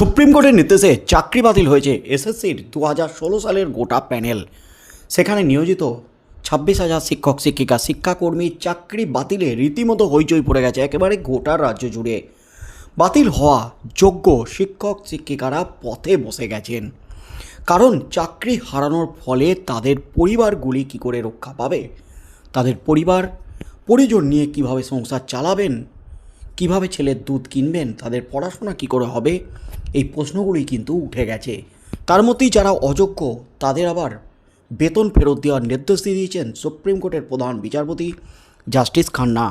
Supreme কোর্টের নির্দেশে চাকরি বাতিল হয়েছে এসএসসির দু হাজার ষোলো সালের গোটা প্যানেল। সেখানে নিয়োজিত ছাব্বিশ হাজার শিক্ষক, শিক্ষিকা, শিক্ষাকর্মী চাকরি বাতিলে রীতিমতো হইচই পড়ে গেছে একেবারে গোটা রাজ্য জুড়ে। বাতিল হওয়া যোগ্য শিক্ষক, শিক্ষিকারা পথে বসে গেছেন। কারণ চাকরি হারানোর ফলে তাদের পরিবারগুলি কি করে রক্ষা পাবে? তাদের পরিবার, পরিজন নিয়ে কীভাবে সংসার চালাবেন? কীভাবে ছেলের দুধ কিনবেন? তাদের পড়াশোনা কি করে হবে? এই প্রশ্নগুলি কিন্তু উঠে গেছে। তার মধ্যেই যারা অযোগ্য, তাদের আবার বেতন ফেরত দেওয়ার নির্দেশ দিয়ে দিয়েছেন সুপ্রিম কোর্টের প্রধান বিচারপতি জাস্টিস খান্না।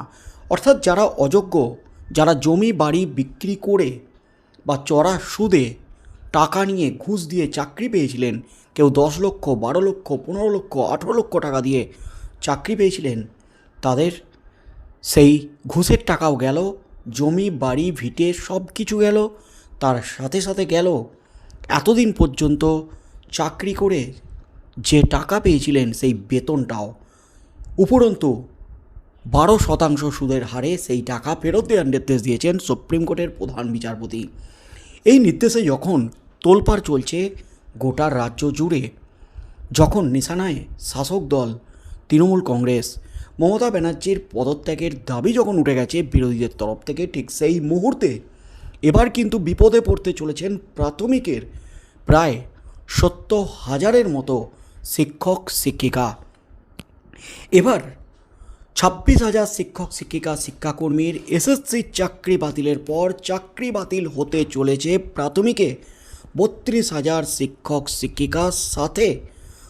অর্থাৎ যারা অযোগ্য, যারা জমি, বাড়ি বিক্রি করে বা চড়া সুদে টাকা নিয়ে ঘুষ দিয়ে চাকরি পেয়েছিলেন, কেউ দশ লক্ষ, বারো লক্ষ, পনেরো লক্ষ, আঠেরো লক্ষ টাকা দিয়ে চাকরি পেয়েছিলেন, তাদের সেই ঘুষের টাকাও গেল, জমি, বাড়ি, ভিটে সব কিছু গেল তার সাথে সাথে গেল এতদিন পর্যন্ত চাকরি করে যে টাকা পেয়েছিলেন সেই বেতনটাও। উপরন্তু, বারো শতাংশ সুদের হারে সেই টাকা ফেরত দেওয়ার নির্দেশ দিয়েছেন সুপ্রিম কোর্টের প্রধান বিচারপতি। এই নির্দেশে যখন তোলপাড় চলছে গোটা রাজ্য জুড়ে, যখন নিশানায় শাসক দল, তৃণমূল কংগ্রেস, মমতা ব্যানার্জির পদত্যাগের দাবি যখন উঠে গেছে বিরোধীদের তরফ থেকে, ঠিক সেই মুহূর্তে এবার কিন্তু বিপদে পড়তে চলেছেন প্রাথমিকের প্রায় সত্তর হাজারের মতো শিক্ষক, শিক্ষিকা। এবার ছাব্বিশ হাজার শিক্ষক, শিক্ষিকা, শিক্ষাকর্মীর এসএসসি চাকরি বাতিলের পর চাকরি বাতিল হতে চলেছে প্রাথমিকে বত্রিশ হাজার শিক্ষক শিক্ষিকার সাথে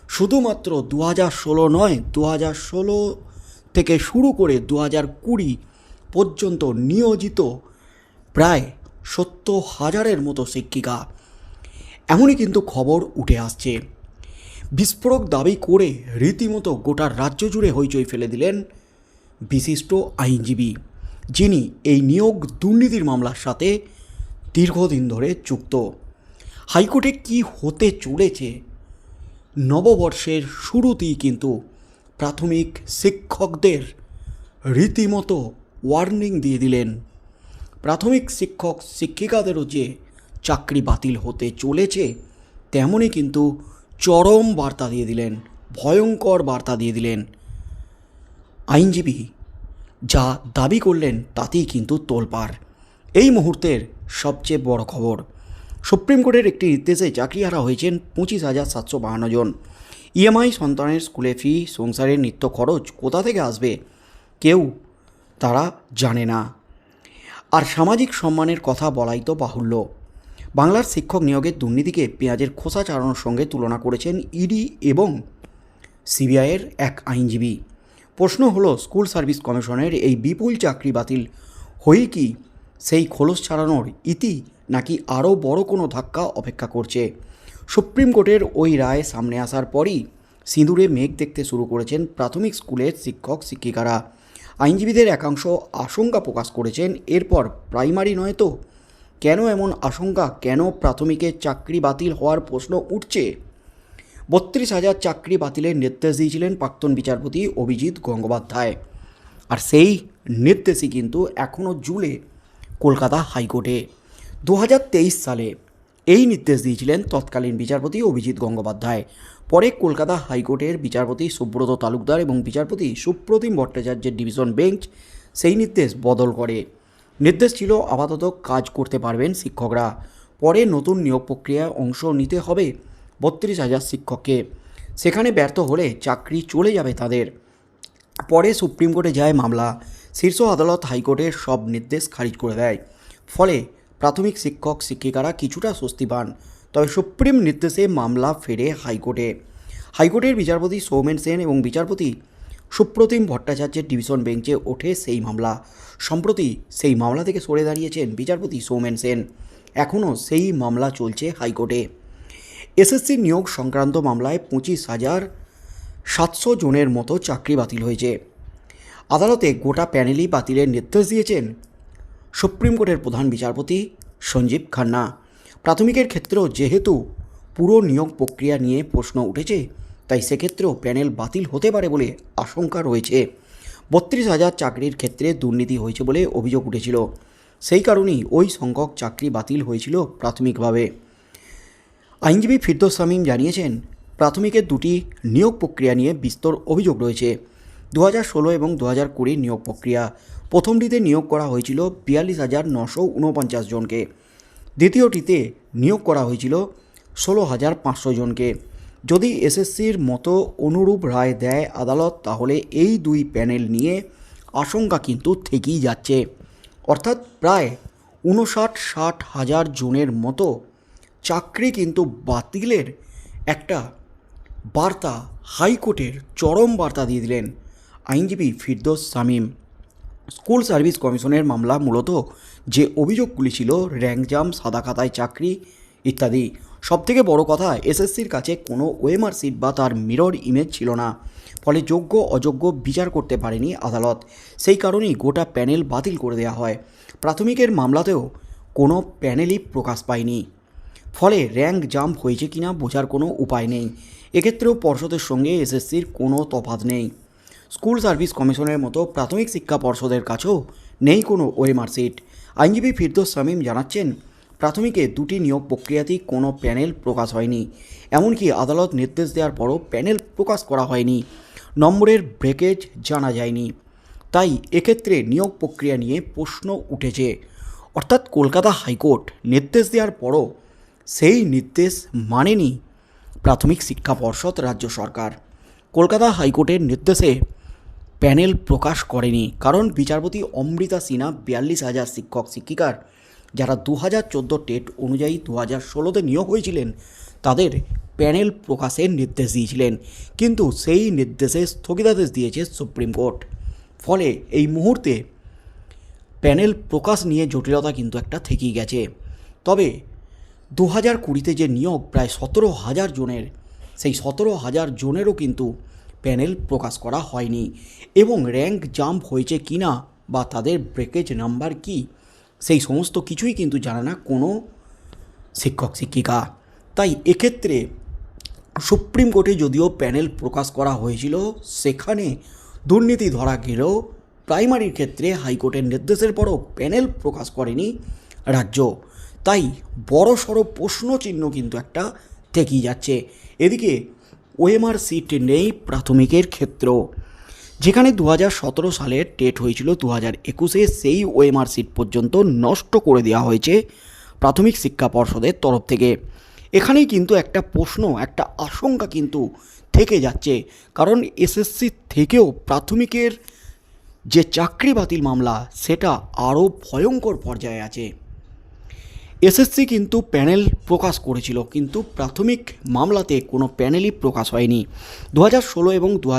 শুধুমাত্র দু হাজার ষোলো নয় দু হাজার ষোলো থেকে শুরু করে দু হাজার কুড়ি পর্যন্ত নিয়োজিত প্রায় সত্তর হাজারের মতো শিক্ষিকা। এমনই কিন্তু খবর উঠে আসছে। বিস্ফোরক দাবি করে রীতিমতো গোটা রাজ্য জুড়ে হইচই ফেলে দিলেন বিশিষ্ট আইনজীবী, যিনি এই নিয়োগ দুর্নীতির মামলার সাথে দীর্ঘদিন ধরে যুক্ত। হাইকোর্টে কি হতে চলেছে? নববর্ষের শুরুতেই কিন্তু প্রাথমিক শিক্ষকদের রীতিমতো ওয়ার্নিং দিয়ে দিলেন প্রাথমিক শিক্ষক শিক্ষিকাদেরও যে চাকরি বাতিল হতে চলেছে তেমনই কিন্তু চরম বার্তা দিয়ে দিলেন, ভয়ঙ্কর বার্তা দিয়ে দিলেন আইনজীবী। যা দাবি করলেন তাতেই কিন্তু তোলপাড়। এই মুহূর্তের সবচেয়ে বড় খবর, সুপ্রিম কোর্টের একটি নির্দেশে চাকরিহারা হয়েছেন পঁচিশ হাজার সাতশো বাহান্ন জন। ইএমআই সন্তানের স্কুলে ফি, সংসারের নিত্য খরচ কোথা থেকে আসবে, কেউ তারা জানে না। আর সামাজিক সম্মানের কথা বলাই তো বাহুল্য। বাংলার শিক্ষক নিয়োগের দুর্নীতিকে পেঁয়াজের খোসা চালানোর সঙ্গে তুলনা করেছেন ইডি এবং সিবিআইয়ের এক আইনজীবী। প্রশ্ন হলো, স্কুল সার্ভিস কমিশনের এই বিপুল চাকরি বাতিল হয়ে কি সেই খোলস ছাড়ানোর ইতি নাকি আরও বড় কোনো ধাক্কা অপেক্ষা করছে? সুপ্রিম কোর্টের ওই রায় সামনে আসার পরই সিঁদুরে মেঘ দেখতে শুরু করেছেন প্রাথমিক স্কুলের শিক্ষক শিক্ষিকারা আইনজীবীদের একাংশ আশঙ্কা প্রকাশ করেছেন, এরপর প্রাইমারি নয় তো? কেন এমন আশঙ্কা? কেন প্রাথমিকের চাকরি বাতিল হওয়ার প্রশ্ন উঠছে? বত্রিশ হাজার চাকরি বাতিলের নির্দেশ দিয়েছিলেন প্রাক্তন বিচারপতি অভিজিৎ গঙ্গোপাধ্যায়। আর সেই নির্দেশই কিন্তু এখনও জুলে কলকাতা হাইকোর্টে। দু হাজার তেইশ সালে এই নির্দেশ দিয়েছিলেন তৎকালীন বিচারপতি অভিজিৎ গঙ্গোপাধ্যায়। পরে কলকাতা হাইকোর্টের বিচারপতি সুব্রত তালুকদার এবং বিচারপতি সুপ্রতিম ভট্টাচার্যের ডিভিশন বেঞ্চ সেই নির্দেশ বদল করে। নির্দেশ ছিল আপাতত কাজ করতে পারবেন শিক্ষকরা। পরে নতুন নিয়োগ প্রক্রিয়ায় অংশ নিতে হবে বত্রিশ হাজার শিক্ষককে। সেখানে ব্যর্থ হলে চাকরি চলে যাবে তাদের। পরে সুপ্রিম কোর্টে যায় মামলা। শীর্ষ আদালত হাইকোর্টের সব নির্দেশ খারিজ করে দেয়। ফলে প্রাথমিক শিক্ষক, শিক্ষিকারা কিছুটা স্বস্তি পান তবে সুপ্রিম নির্দেশে মামলা ফেরে হাইকোর্টে। হাইকোর্টের বিচারপতি সৌমেন সেন এবং বিচারপতি সুপ্রতিম ভট্টাচার্যের ডিভিশন বেঞ্চে ওঠে সেই মামলা। সম্প্রতি সেই মামলা থেকে সরে দাঁড়িয়েছেন বিচারপতি সৌমেন সেন। এখনও সেই মামলা চলছে হাইকোর্টে। এসএসসি নিয়োগ সংক্রান্ত মামলায় পঁচিশ হাজার সাতশো জনের মতো চাকরি বাতিল হয়েছে। আদালতে গোটা প্যানেলই বাতিলের নির্দেশ দিয়েছেন সুপ্রিম কোর্টের প্রধান বিচারপতি সঞ্জীব খান্না। প্রাথমিকের ক্ষেত্রেও যেহেতু পুরো নিয়োগ প্রক্রিয়া নিয়ে প্রশ্ন উঠেছে, তাই সেক্ষেত্রেও প্যানেল বাতিল হতে পারে বলে আশঙ্কা রয়েছে। বত্রিশ হাজার চাকরির ক্ষেত্রে দুর্নীতি হয়েছে বলে অভিযোগ উঠেছিল। সেই কারণেই ওই সংখ্যক চাকরি বাতিল হয়েছিল প্রাথমিকভাবে। আইনজীবী ফিরদোস শামীম জানিয়েছেন, প্রাথমিকের দুটি নিয়োগ প্রক্রিয়া নিয়ে বিস্তর অভিযোগ রয়েছে। দু হাজার ষোলো এবং দু হাজার কুড়ির নিয়োগ প্রক্রিয়া। প্রথমটিতে নিয়োগ করা হয়েছিল বিয়াল্লিশ হাজার নশো উনপঞ্চাশ জনকে। দ্বিতীয়টিতে নিয়োগ করা হয়েছিল ষোলো হাজার পাঁচশো জনকে। যদি এসএসসির মতো অনুরূপ রায় দেয় আদালত, তাহলে এই দুই প্যানেল নিয়ে আশঙ্কা কিন্তু থেকেই যাচ্ছে। অর্থাৎ প্রায় উনষাট ষাট হাজার জনের মতো চাকরি কিন্তু বাতিলের একটা বার্তা হাইকোর্টের চরম বার্তা দিয়ে দিলেন। আইনজীবী ফিরদোস শামীম, স্কুল সার্ভিস কমিশনের মামলা মূলত যে অভিযোগগুলি ছিল র্যাঙ্ক জাম সাদা খাতায় চাকরি ইত্যাদি। সবথেকে বড় কথা, এসএসসির কাছে কোনো ওয়েমার সিট বা তার মিরর ইমেজ ছিল না। ফলে যোগ্য, অযোগ্য বিচার করতে পারেনি আদালত। সেই কারণেই গোটা প্যানেল বাতিল করে দেওয়া হয়। প্রাথমিকের মামলাতেও কোনো প্যানেলই প্রকাশ পায়নি। ফলে র্যাঙ্ক জাম্প হয়েছে কিনা বোঝার কোনো উপায় নেই। এক্ষেত্রেও পর্ষদের সঙ্গে এসএসসির কোনো তফাৎ নেই। স্কুল সার্ভিস কমিশনের মতো প্রাথমিক শিক্ষা পর্ষদের কাছেও নেই কোনো ওএমআর সিট আইনজীবী ফিরদোস শামীম জানাচ্ছেন, প্রাথমিকে দুটি নিয়োগ প্রক্রিয়াতেই কোনো প্যানেল প্রকাশ হয়নি। এমনকি আদালত নির্দেশ দেওয়ার পরও প্যানেল প্রকাশ করা হয়নি। নম্বরের ব্রেকেজ জানা যায়নি। তাই এক্ষেত্রে নিয়োগ প্রক্রিয়া নিয়ে প্রশ্ন উঠেছে। অর্থাৎ কলকাতা হাইকোর্ট নির্দেশ দেওয়ার পরও সেই নির্দেশ মানেনি প্রাথমিক শিক্ষা পর্ষদ, রাজ্য সরকার। কলকাতা হাইকোর্টের নির্দেশে প্যানেল প্রকাশ করেনি। কারণ বিচারপতি অমৃতা সিনহা বিয়াল্লিশ হাজার শিক্ষক শিক্ষিকার, যারা দু হাজার চোদ্দ টেট অনুযায়ী দু হাজার ষোলোতে নিয়োগ হয়েছিলেন, তাদের প্যানেল প্রকাশের নির্দেশ দিয়েছিলেন। কিন্তু সেই নির্দেশে স্থগিতাদেশ দিয়েছে সুপ্রিম কোর্ট। ফলে এই মুহূর্তে প্যানেল প্রকাশ নিয়ে জটিলতা কিন্তু একটা থেকেই গেছে। তবে দু হাজার কুড়িতে যে নিয়োগ, প্রায় সতেরো হাজার জনের, সেই সতেরো হাজার জনেরও কিন্তু প্যানেল প্রকাশ করা হয়নি। এবং র্যাঙ্ক জাম্প হয়েছে কি না বা তাদের ব্রেকেজ নাম্বার কি, সেই সমস্ত কিছুই কিন্তু জানে না কোনো শিক্ষক, শিক্ষিকা। তাই এক্ষেত্রে সুপ্রিম কোর্টে যদিও প্যানেল প্রকাশ করা হয়েছিল, সেখানে দুর্নীতি ধরা গেলেও প্রাইমারির ক্ষেত্রে হাইকোর্টের নির্দেশের পরও প্যানেল প্রকাশ করেনি রাজ্য। তাই বড় সড়ো প্রশ্নচিহ্ন কিন্তু একটা থেকেই যাচ্ছে। এদিকে ওএমআর সিট নেই প্রাথমিকের ক্ষেত্র যেখানে দু সালের টেট হয়েছিল দু হাজার একুশে সেই ওএমআর সিট পর্যন্ত নষ্ট করে দেওয়া হয়েছে প্রাথমিক শিক্ষা পর্ষদের তরফ থেকে। এখানেই কিন্তু একটা প্রশ্ন, একটা আশঙ্কা কিন্তু থেকে যাচ্ছে। কারণ এসএসসি থেকেও প্রাথমিকের যে চাকরি বাতিল মামলা, সেটা আরও ভয়ঙ্কর পর্যায়ে আছে। এসএসসি কিন্তু প্যানেল প্রকাশ করেছিল, কিন্তু প্রাথমিক মামলাতে কোনো প্যানেলই প্রকাশ হয়নি। দু ষোলো এবং দু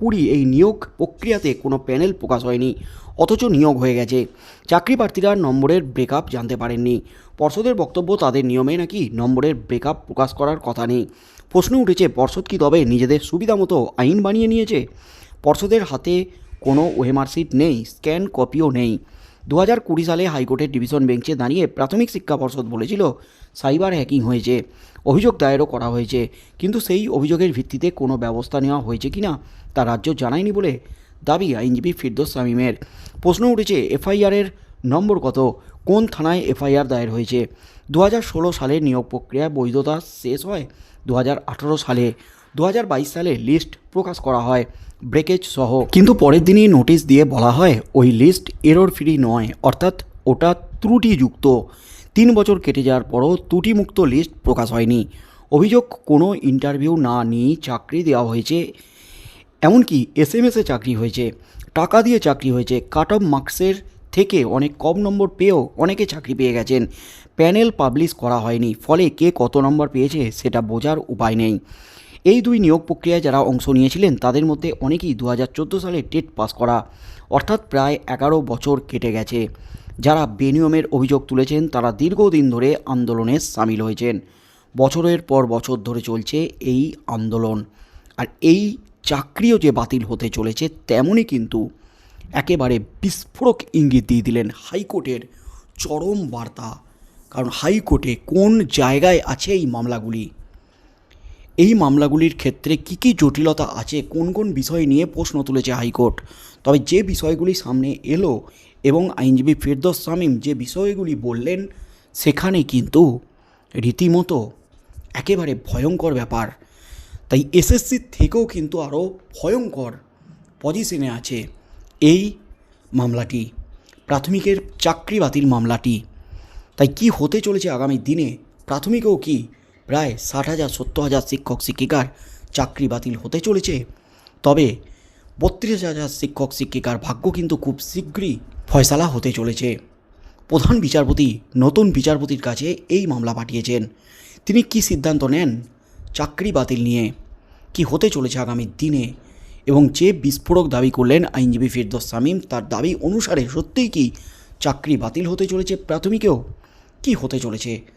কুড়ি এই নিয়োগ প্রক্রিয়াতে কোনো প্যানেল প্রকাশ হয়নি, অথচ নিয়োগ হয়ে গেছে। চাকরি প্রার্থীরা নম্বরের ব্রেকআপ জানতে পারেননি। পর্ষদের বক্তব্য তাদের নিয়মে নাকি নম্বরের ব্রেকআপ প্রকাশ করার কথা নেই। প্রশ্ন উঠেছে, পর্ষদ কি তবে নিজেদের সুবিধা মতো আইন বানিয়ে নিয়েছে? পর্ষদের হাতে কোনো ওএমআর সিট নেই, স্ক্যান কপিও নেই। দু হাজার কুড়ি সালে হাইকোর্টের ডিভিশন বেঞ্চে দাঁড়িয়ে প্রাথমিক শিক্ষা পর্ষদ বলেছিল, সাইবার হ্যাকিং হয়েছে। অভিযোগ দায়েরও করা হয়েছে। কিন্তু সেই অভিযোগের ভিত্তিতে কোনো ব্যবস্থা নেওয়া হয়েছে কি না তা রাজ্য জানায়নি বলে দাবি আইনজীবী ফিরদোস শামীমের। প্রশ্ন উঠেছে, এফআইআরের নম্বর কত? কোন থানায় এফআইআর দায়ের হয়েছে? দু হাজার ষোলো সালে নিয়োগ প্রক্রিয়া বৈধতা শেষ হয় দু হাজার আঠারো সালে। দু হাজার বাইশ সালে লিস্ট প্রকাশ করা হয় ব্রেকেজ সহ। কিন্তু পরের দিনই নোটিশ দিয়ে বলা হয়, ওই লিস্ট এরর ফ্রি নয়, অর্থাৎ ওটা ত্রুটিযুক্ত। তিন বছর কেটে যাওয়ার পরও ত্রুটিমুক্ত লিস্ট প্রকাশ হয়নি। অভিযোগ, কোনো ইন্টারভিউ না নিয়েই চাকরি দেওয়া হয়েছে। এমনকি এস এম এসে চাকরি হয়েছে, টাকা দিয়ে চাকরি হয়েছে, কাট অফ মার্কসের থেকে অনেক কম নম্বর পেয়েও অনেকে চাকরি পেয়ে গেছেন। প্যানেল পাবলিশ করা হয়নি, ফলে কে কত নম্বর পেয়েছে সেটা বোঝার উপায় নেই। এই দুই নিয়োগ প্রক্রিয়ায় যারা অংশ নিয়েছিলেন, তাদের মধ্যে অনেকেই দু হাজার চোদ্দ সালে টেট পাস করা, অর্থাৎ প্রায় এগারো বছর কেটে গেছে। যারা বেনিয়মের অভিযোগ তুলেছেন, তারা দীর্ঘদিন ধরে আন্দোলনে সামিল হয়েছেন। বছরের পর বছর ধরে চলছে এই আন্দোলন। আর এই চাকরিও যে বাতিল হতে চলেছে, তেমনই কিন্তু একেবারে বিস্ফোরক ইঙ্গিত দিয়ে দিলেন হাইকোর্টের চরম বার্তা। কারণ হাইকোর্টে কোন জায়গায় আছে এই মামলাগুলি? এই মামলাগুলির ক্ষেত্রে কী কী জটিলতা আছে, কোন কোন বিষয় নিয়ে প্রশ্ন তুলেছে হাইকোর্ট? তবে যে বিষয়গুলি সামনে এলো এবং আইনজীবী ফিরদোস শামীম যে বিষয়গুলি বললেন, সেখানে কিন্তু রীতিমতো একেবারে ভয়ঙ্কর ব্যাপার। তাই এসএসসির থেকেও কিন্তু আরও ভয়ঙ্কর পজিশনে আছে এই মামলাটি, প্রাথমিকের চাকরি বাতিল মামলাটি। তাই কি হতে চলেছে আগামী দিনে, প্রাথমিকেও কি প্রায় ষাট হাজার, সত্তর হাজার শিক্ষক, শিক্ষিকার চাকরি বাতিল হতে চলেছে। তবে বত্রিশ হাজার শিক্ষক, শিক্ষিকার ভাগ্য কিন্তু খুব শীঘ্রই ফয়সালা হতে চলেছে। প্রধান বিচারপতি, নতুন বিচারপতির কাছে এই মামলা পাঠিয়েছেন। তিনি কি সিদ্ধান্ত নেন চাকরি বাতিল নিয়ে? কি হতে চলেছে আগামী দিনে? এবং যে বিস্ফোরক দাবি করলেন আইনজীবী ফিরদোস শামীম, তার দাবি অনুসারে সত্যিই কি চাকরি বাতিল হতে চলেছে? প্রাথমিকেও কি হতে চলেছে?